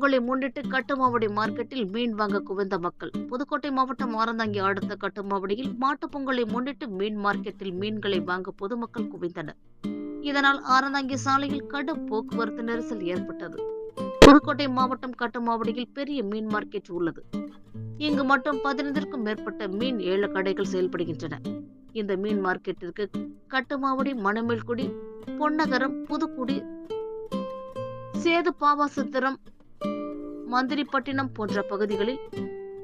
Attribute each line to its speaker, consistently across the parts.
Speaker 1: பொங்கலை முன்னிட்டு கட்டுமாவடி மார்க்கெட்டில் மீன் வாங்க குவிந்த மக்கள். புதுக்கோட்டை மாவட்டம் ஆரந்தாங்கி அடுத்த கட்டுமாவடியில் மாட்டுப் பொங்கலை முன்னிட்டு மீன் மார்க்கெட்டில் மீன்களை வாங்க பொதுமக்கள் குவிந்தனர். இதனால் ஆரந்தாங்கி சாலையில் கடும் போக்குவரத்து நெரிசல் ஏற்பட்டது. புதுக்கோட்டை மாவட்டம் கட்டுமாவடியில் பெரிய மீன் மார்க்கெட் உள்ளது. இங்கு மட்டும் பதினைந்திற்கும் மேற்பட்ட மீன் ஏழு கடைகள் செயல்படுகின்றன. இந்த மீன் மார்க்கெட்டிற்கு கட்டுமாவடி மணமேல்குடி பொன்னகரம் புதுக்குடி சேது பாவாசத்திரம் மந்திரிப்பட்டினம் போன்ற பகுதிகளில்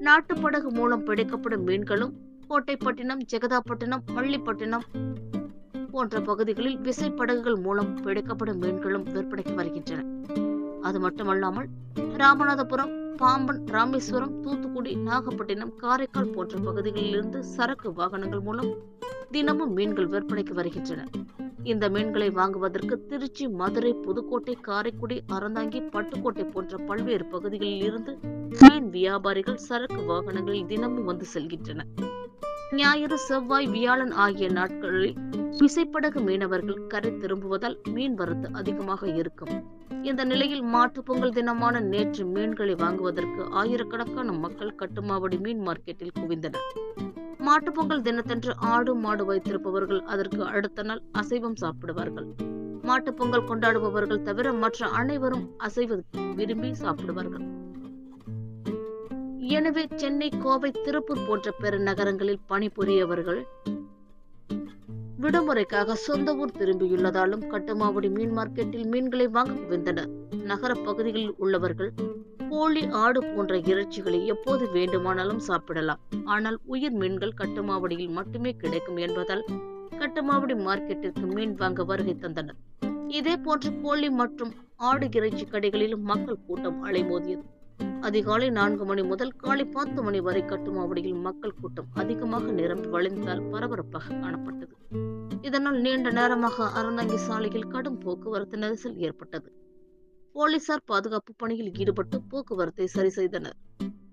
Speaker 1: நாட்டுப்படகு மூலம் பிடிக்கப்படும் மீன்களும் கோட்டைப்பட்டினம் ஜெகதாப்பட்டினம் பள்ளிப்பட்டினம் போன்ற பகுதிகளில் விசைப்படகுகள் மூலம் பிடிக்கப்படும் மீன்களும் விற்பனைக்கு வருகின்றன. அது மட்டுமல்லாமல் ராமநாதபுரம் பாம்பன் ராமேஸ்வரம் தூத்துக்குடி நாகப்பட்டினம் காரைக்கால் போன்ற பகுதிகளிலிருந்து சரக்கு வாகனங்கள் மூலம் தினமும் மீன்கள் விற்பனைக்கு வருகின்றன. இந்த மீன்களை வாங்குவதற்கு திருச்சி மதுரை புதுக்கோட்டை காரைக்குடி அறந்தாங்கி பட்டுக்கோட்டை போன்ற பல்வேறு பகுதிகளில் இருந்து மீன் வியாபாரிகள் சரக்கு வாகனங்களில் தினமும் வந்து செல்கின்றனர். ஞாயிறு செவ்வாய் வியாழன் ஆகிய நாட்களில் விசைப்படகு மீனவர்கள் கரை திரும்புவதால் மீன் வரத்து அதிகமாக இருக்கும். இந்த நிலையில் மாட்டு பொங்கல் தினமான நேற்று மீன்களை வாங்குவதற்கு ஆயிரக்கணக்கான மக்கள் கட்டுமாவடி மீன் மார்க்கெட்டில் குவிந்தனர். மாட்டுப்பொங்கல் தினத்தன்று ஆடு மாடு வைத்திருப்பவர்கள் அதற்கு அடுத்த நாள் அசைவம் சாப்பிடுவார்கள். மாட்டுப்பொங்கல் கொண்டாடுபவர்கள் தவிர மற்ற அனைவரும் அசைவ விரும்பி சாப்பிடுவார்கள். எனவே சென்னை கோவை திருப்பூர் போன்ற பெருநகரங்களில் பணிபுரியவர்கள் விடுமுறைக்காக சொந்த ஊர் திரும்பியுள்ளதாலும் கட்டுமாவடி மீன் மார்க்கெட்டில் மீன்களை வாங்க குவிந்தனர். நகர பகுதிகளில் உள்ளவர்கள் கோழி ஆடு போன்ற இறைச்சிகளை எப்போது வேண்டுமானாலும் சாப்பிடலாம். ஆனால் உயிர் மீன்கள் கட்டுமாவடியில் மட்டுமே கிடைக்கும் என்பதால் கட்டுமாவடி மார்க்கெட்டிற்கு மீன் வாங்க வருகை தந்தனர். இதே போன்று கோழி மற்றும் ஆடு இறைச்சி கடைகளிலும் மக்கள் கூட்டம் அலைமோதியது. அதிகாலை நான்கு மணி முதல் காலை பத்து மணி வரை கட்டுமாவடியில் மக்கள் கூட்டம் அதிகமாக நிரம்பி வழிந்தால் பரபரப்பாக காணப்பட்டது. இதனால் நீண்ட நேரமாக அறந்தாங்கி சாலையில் கடும் போக்குவரத்து நெரிசல் ஏற்பட்டது. போலீசார் பாதுகாப்பு பணியில் ஈடுபட்டு போக்குவரத்தை சரி செய்தனர்.